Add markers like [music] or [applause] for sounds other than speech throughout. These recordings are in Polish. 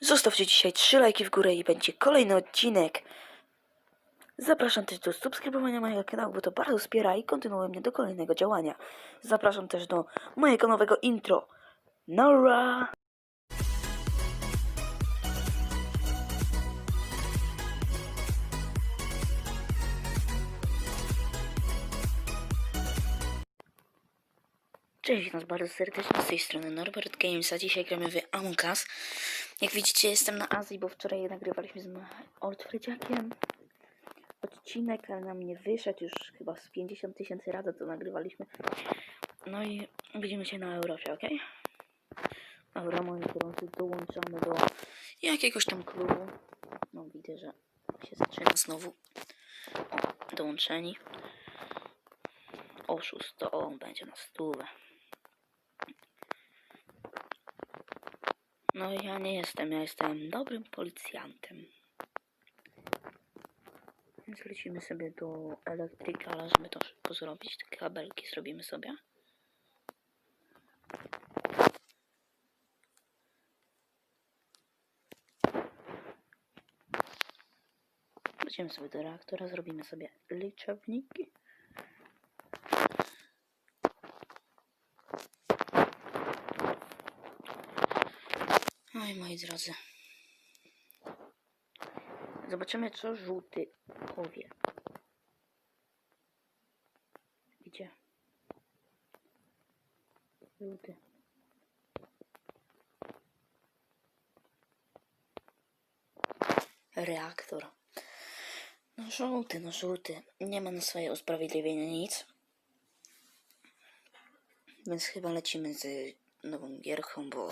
Zostawcie dzisiaj 3 lajki w górę i będzie kolejny odcinek. Zapraszam też do subskrybowania mojego kanału, bo to bardzo wspiera i kontynuuje mnie do kolejnego działania. Zapraszam też do mojego nowego intro. Nora! Cześć, witam bardzo serdecznie z tej strony Norbert Games, a dzisiaj gramy w Among Us. Jak widzicie jestem na Azji, bo wczoraj nagrywaliśmy z Ortfrydziakiem odcinek, ale nam nie wyszedł już chyba z 50 tysięcy razy to nagrywaliśmy. No i widzimy się na Europie, ok? Dobra, moi drodzy, dołączamy do jakiegoś tam klubu. No widzę, że się zaczyna znowu. O, dołączeni. Oszust, to on będzie na stówę. No ja nie jestem, ja jestem dobrym policjantem. Więc lecimy sobie do elektrykala, żeby to szybko zrobić. Te kabelki zrobimy sobie. Wrócimy sobie do reaktora, zrobimy sobie liczowniki. Oj, moi drodzy. Zobaczymy, co żółty powie. Gdzie? Żółty. Reaktor. No żółty, no żółty. Nie ma na swoje usprawiedliwienie nic. Więc chyba lecimy z nową gierką, bo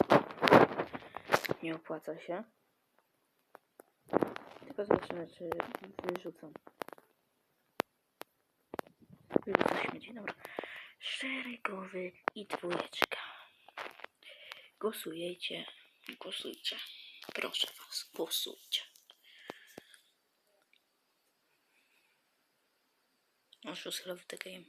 nie opłaca się. Tylko zobaczymy, czy wyrzucą. Wyrzucą śmieci, dobra. Szeregowy i dwójeczka. Głosujecie. Głosujcie. Proszę was, głosujcie. Oszust love the game.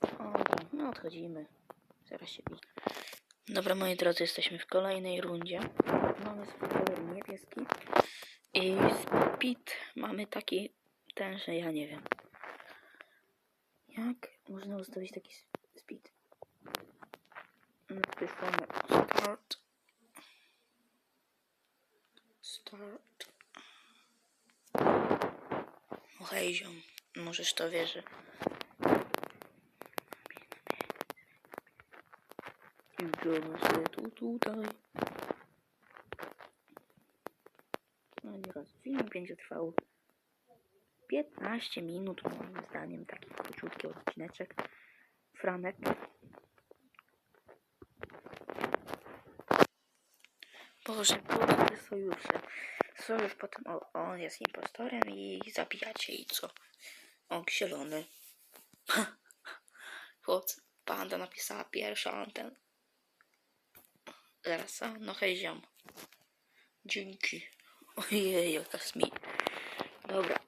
Dobra, no odchodzimy. Zaraz się bić. Dobra, moi drodzy, jesteśmy w kolejnej rundzie. Mamy swój kolor niebieski. I speed mamy taki ten, że ja nie wiem. Jak można ustawić taki speed? Napiszemy start. Start. O hej ziom, możesz to wierzy. Idziemy sobie tu, tutaj. No nie raz. Film będzie trwał 15 minut, moim zdaniem. Taki króciutki odcineczek. Franek. Boże, budźcie sojusze. Sojusz potem, o, on jest impostorem i zabijacie i co? O, zielony. [laughs] Chłopcy, panda napisała pierwsza anten. No hej ziom. Dzięki. Ojej, jaka smi. Dobra.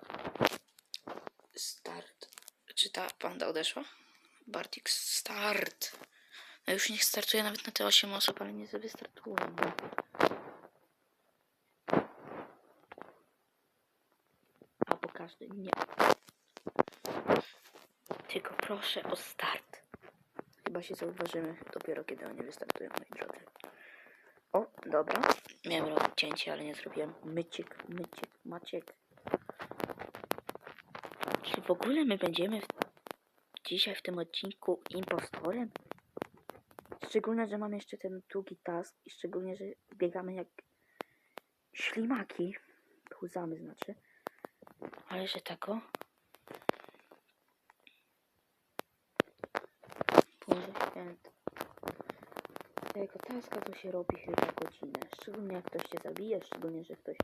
Start. Czy ta panda odeszła? Bartik, start. No już niech startuje nawet na te 8 osób, ale nie wystartuje. No. Albo każdy. Nie. Tylko proszę o start. Chyba się zauważymy dopiero kiedy oni wystartują, moi drodzy. Dobra. Miałem robić cięcie, ale nie zrobiłem. Myciek, myciek, maciek. Czy w ogóle my będziemy w... dzisiaj w tym odcinku impostorem? Szczególnie, że mam jeszcze ten długi task i szczególnie, że biegamy jak ślimaki. Chuzamy znaczy. Ale że tako? Boże święty. Tego taska to się robi chyba godzinę. Szczególnie jak ktoś cię zabije, szczególnie, że ktoś...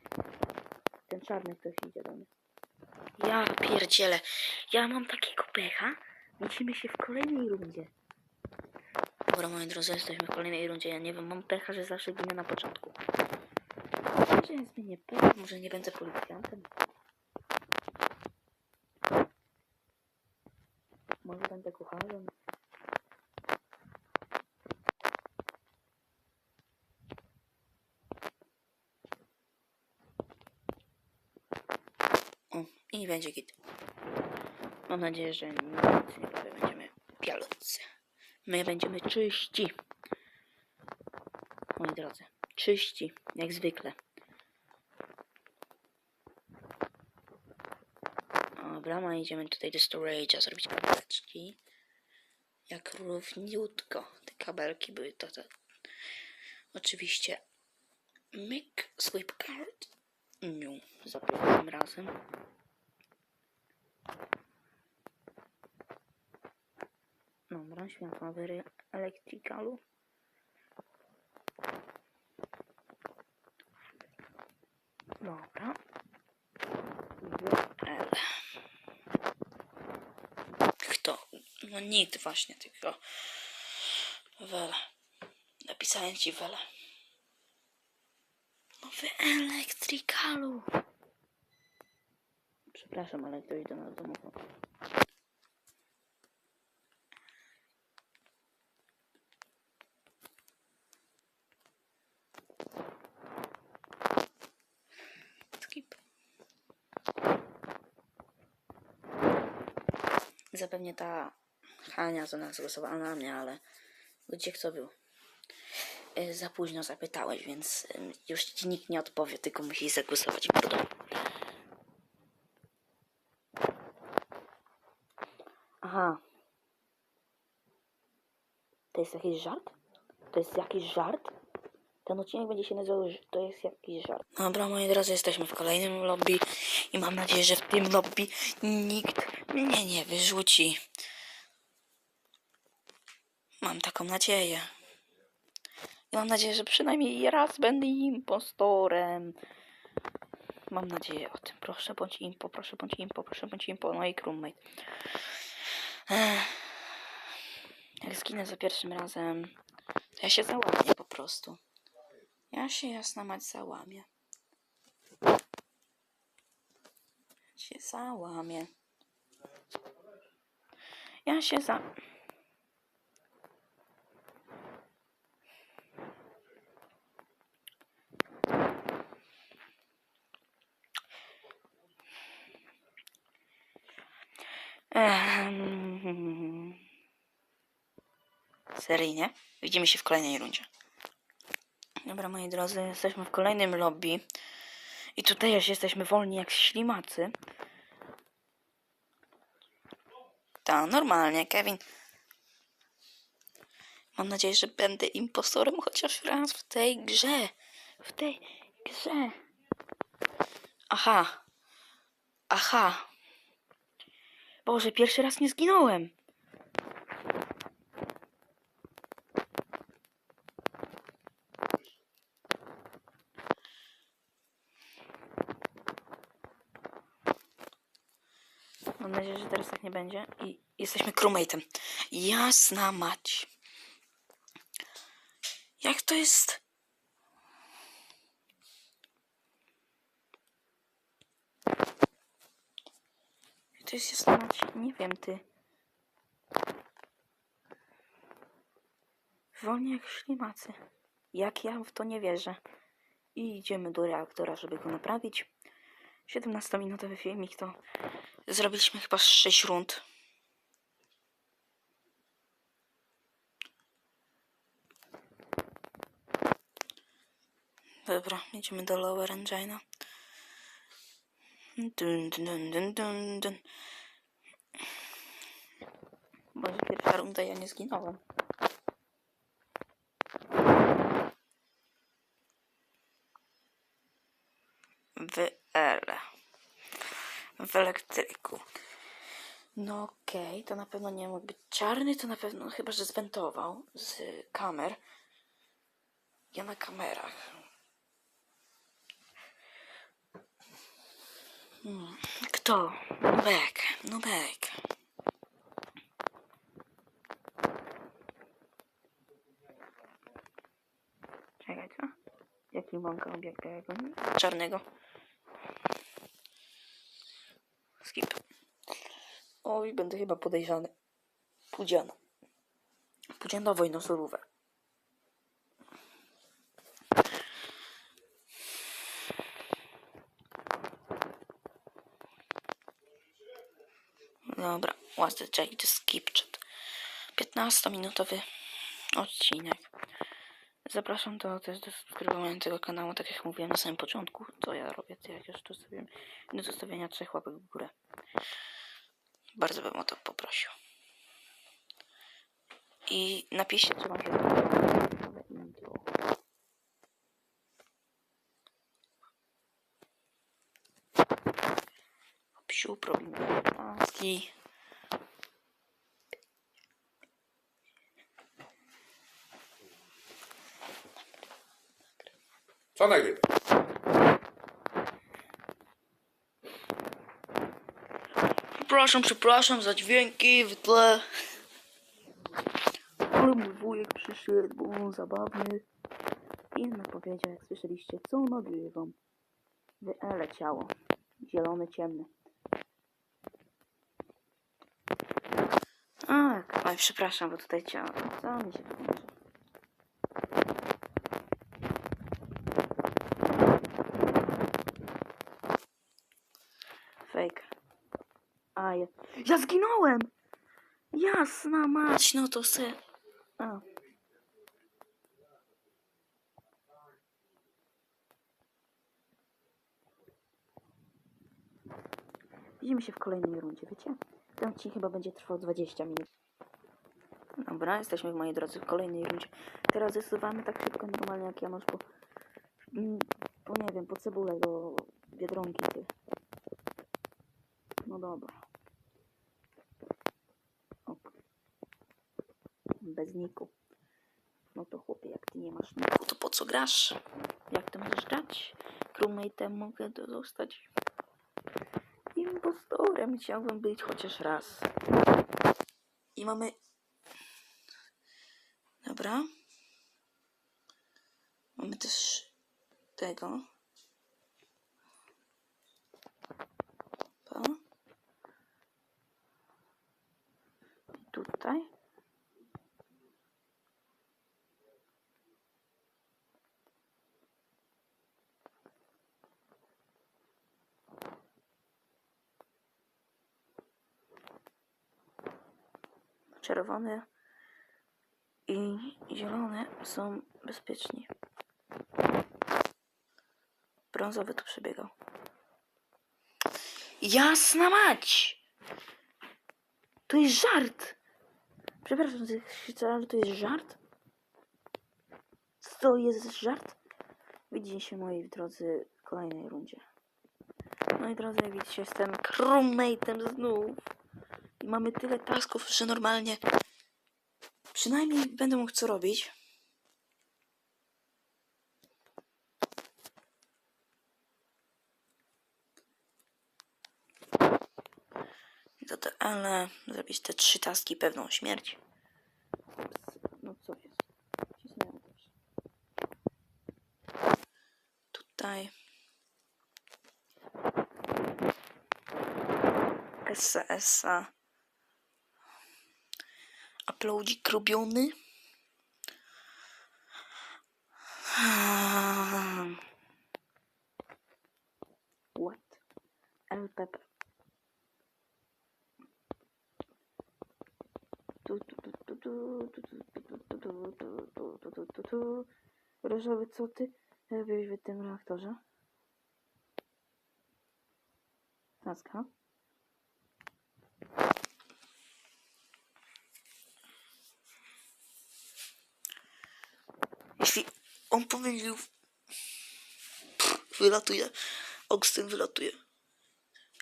Ten czarny ktoś idzie do mnie. Ja pierdzielę. Ja mam takiego pecha. Widzimy się w kolejnej rundzie. Dobra, moi drodzy, jesteśmy w kolejnej rundzie. Ja nie wiem, mam pecha, że zawsze ginę na początku. Może ja zmienię pecha, może nie będę policjantem. Może będę kucharzem. O, i będzie git. Mam nadzieję, że nic nie. Będziemy pialący. My będziemy czyści. Moi drodzy, czyści, jak zwykle. Dobra, idziemy tutaj do storage'a zrobić kabeleczki. Jak równiutko te kabelki były to, to. Oczywiście make sweep card. Nie, za pierwszym razem. Dobra, światła w elektrikalu. Dobra. WL. Kto? No nikt właśnie, tylko Wele. Napisałem ci Wele. No w elektrikalu. Przepraszam, ale ktoś do nas domował. Zapewnie ta Hania za nas głosowała na mnie, ale gdzie kto był? E, Za późno zapytałeś, więc em, już ci nikt nie odpowie, tylko musisz zagłosować. Aha. To jest jakiś żart? To jest jakiś żart? Ten odcinek będzie się nazywał, że to jest jakiś żart. Dobra, moi drodzy, jesteśmy w kolejnym lobby i mam nadzieję, że w tym lobby nikt mnie nie wyrzuci. Mam taką nadzieję. I mam nadzieję, że przynajmniej raz będę impostorem. Mam nadzieję o tym. Proszę bądź impo, proszę bądź impo, proszę bądź impo. No i crewmate. Jak zginę za pierwszym razem, to ja się załamię po prostu. Ja się jasna mać załamię. Się załamię. Ja się za... Ehm. Seryjnie. Widzimy się w kolejnej rundzie. Dobra, moi drodzy, jesteśmy w kolejnym lobby. I tutaj już jesteśmy wolni jak ślimacy. Tak, normalnie, Kevin. Mam nadzieję, że będę impostorem chociaż raz w tej grze. W tej grze. Aha. Aha. Boże, pierwszy raz nie zginąłem. Mam nadzieję, że teraz tak nie będzie. I jesteśmy crewmate'em. Jasna mać. Jak to jest? Jak to jest jasna mać? Nie wiem, ty. Wolnie jak ślimacy. Jak ja w to nie wierzę. I idziemy do reaktora, żeby go naprawić. 17-minutowy filmik to zrobiliśmy chyba 6 rund. Dobra, idziemy do Lower Engina. Dun, dun, dun, dun, dun. Boże, pierwsza runda ja nie zginąłem. W L. W elektryku. No okej, to na pewno nie mógł być czarny, to na pewno chyba, że zwentował z kamer. Ja na kamerach. Hmm. Kto? Nubek, Nubek. Czekaj, co? Jaki mąka obiekt? Czarnego. Oj, będę chyba podejrzany. Pudziana. Pudziana wojnosorówę. Dobra, what's the check to skip chat. 15-minutowy odcinek. Zapraszam do, też do subskrybowania tego kanału, tak jak mówiłem na samym początku, co ja robię, jak już tu zostawiłem, do zostawienia trzech łapek w górę. Bardzo bym o to poprosił. I napiszcie, co wam się. Psiu, robimy taski. Co nagrywa? Przepraszam, przepraszam za dźwięki w tle. Ale mój wujek przyszedł, bo on zabawny. I powiedział, jak słyszeliście, co nagrywam. Wyele ciało. Zielone, ciemne. Tak, oj, przepraszam, bo tutaj ciało. Co mi się wyłączy? Fake. A, ja... zginąłem! Jasna mać, no to se... A. Widzimy się w kolejnej rundzie, wiecie? Ten odcinek chyba będzie trwał 20 minut. Dobra, jesteśmy, moi drodzy, w kolejnej rundzie. Teraz zasuwamy tak szybko, normalnie jak ja masz po... mm, Po, nie wiem, po cebulę do Biedronki, ty. No dobra. Bez niku. No to chłopie, jak ty nie masz niku, to po co grasz? Jak ty możesz grać? Crewmate'em mogę zostać impostorem. Chciałbym być chociaż raz. I mamy... Dobra. Mamy też tego. To. I tutaj. Czerwone i zielone są bezpieczni. Brązowy tu przebiegał. Jasna mać! To jest żart! Przepraszam, ale to jest żart? To jest żart? Widzicie się, moi drodzy, w kolejnej rundzie. Moi drodzy, jak widzicie, jestem crewmate'em znów. Mamy tyle tasków, że normalnie przynajmniej będę mógł co robić. Ale zrobić te trzy taski pewną śmierć. No co jest? Tutaj. Essa, tu, tu, tu, tu. Różowy, co ty robisz w tym reaktorze? Taska. Jeśli on pomylił, wylatuje. Augustyn wylatuje.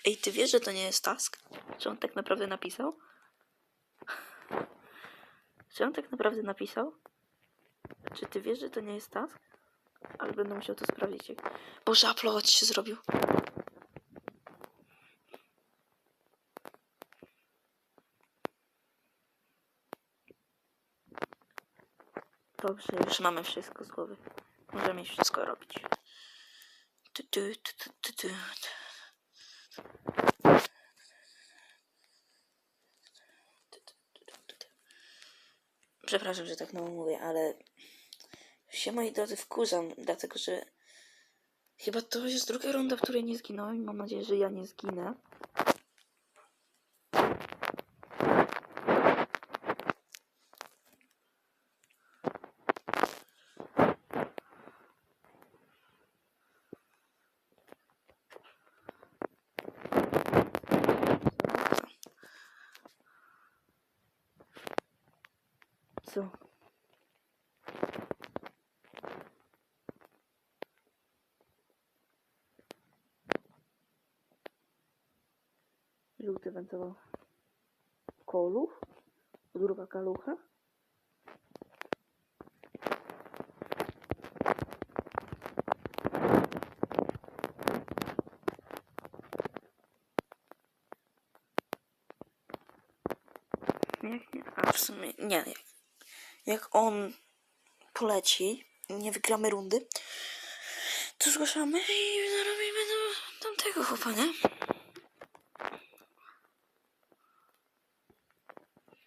Ej, ty wiesz, że to nie jest task? Czy on tak naprawdę napisał? Czy on tak naprawdę napisał? Czy ty wiesz, że to nie jest task? Ale będę musiał to sprawdzić. Boże, upload się zrobił. Dobrze, już mamy wszystko z głowy. Możemy już wszystko robić. Przepraszam, że tak mało mówię, ale się moi drodzy wkurzam, dlatego że chyba to jest druga runda, w której nie zginąłem mam nadzieję, że ja nie zginę. Co? Żółty wentował kolów, druga kalucha. Jak nie? A w sumie nie. Jak, on poleci, nie wygramy rundy, to zgłaszamy i zarobimy do tamtego chłopa, nie?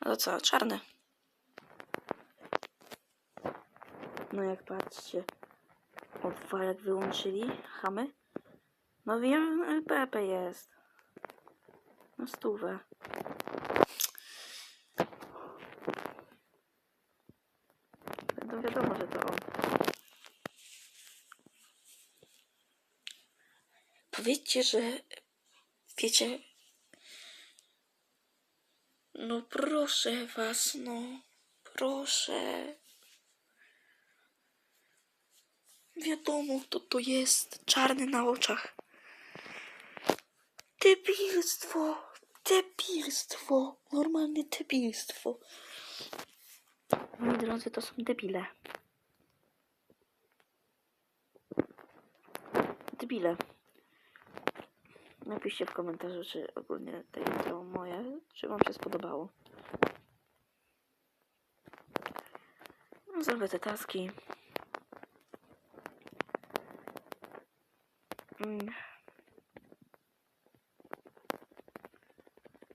To co, czarny. No jak patrzcie, o dwa jak wyłączyli, chamy. No wiem, LPP jest. Na stówę. Będą wiadomo, że to on. Powiedzcie, że wiecie. No proszę was, no. Proszę. Wiadomo, kto to jest. Czarny na oczach. Debilstwo. Debilstwo. Normalnie debilstwo. Moi drodzy, to są debile. Debile. Napiszcie w komentarzu, czy ogólnie intro moje, czy wam się spodobało. Zrobię te taski. Mm.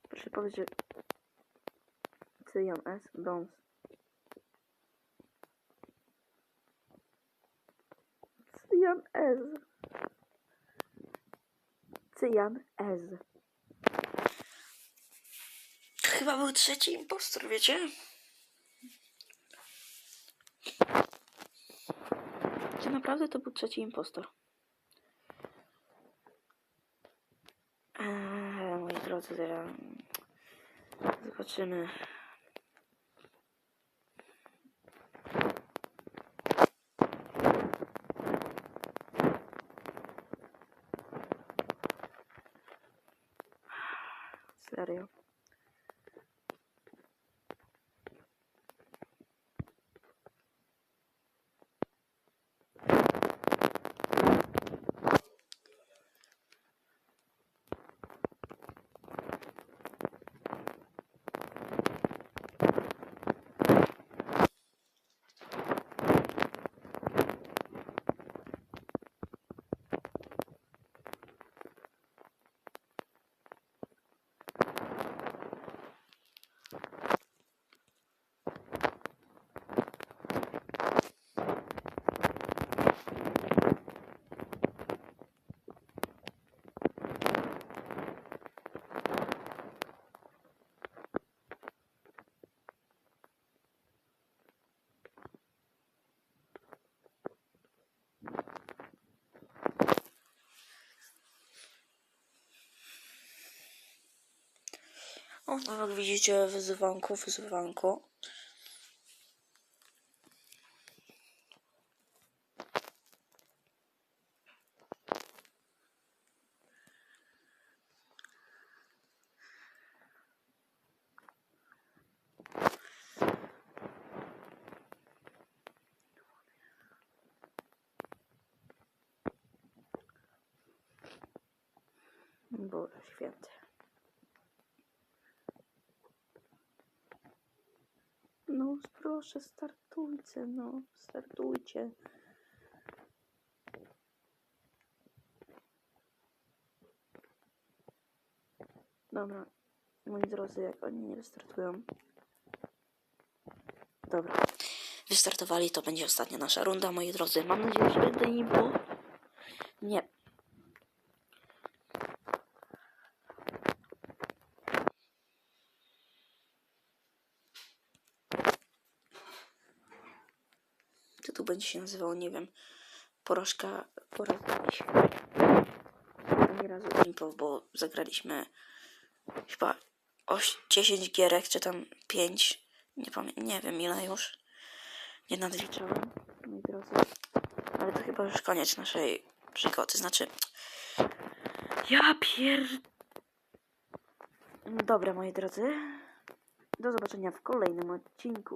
Proszę powiedzieć, że S. Dons. Cyjan S. Cyjan S. Chyba był trzeci impostor, wiecie? Czy naprawdę to był trzeci impostor? Eee, moi drodzy, zobaczymy. അറിയാം. No jak widzicie, wyzywanko, wyzywanko. Boże święty. No proszę, startujcie, no, startujcie. Dobra, moi drodzy, jak oni nie wystartują, Dobra. Wystartowali, to będzie ostatnia nasza runda, moi drodzy. Mam nadzieję, że będę impo. Nie. Będzie się nazywał, nie wiem, porażka, porażka. Ani razu impo, bo zagraliśmy chyba oś- 10 gierek, czy tam 5. Nie pamiętam, nie wiem ile już. Nie nadliczałem, moi drodzy. Ale to chyba już koniec naszej przygody. Znaczy. Ja pier. Dobra, moi drodzy. Do zobaczenia w kolejnym odcinku.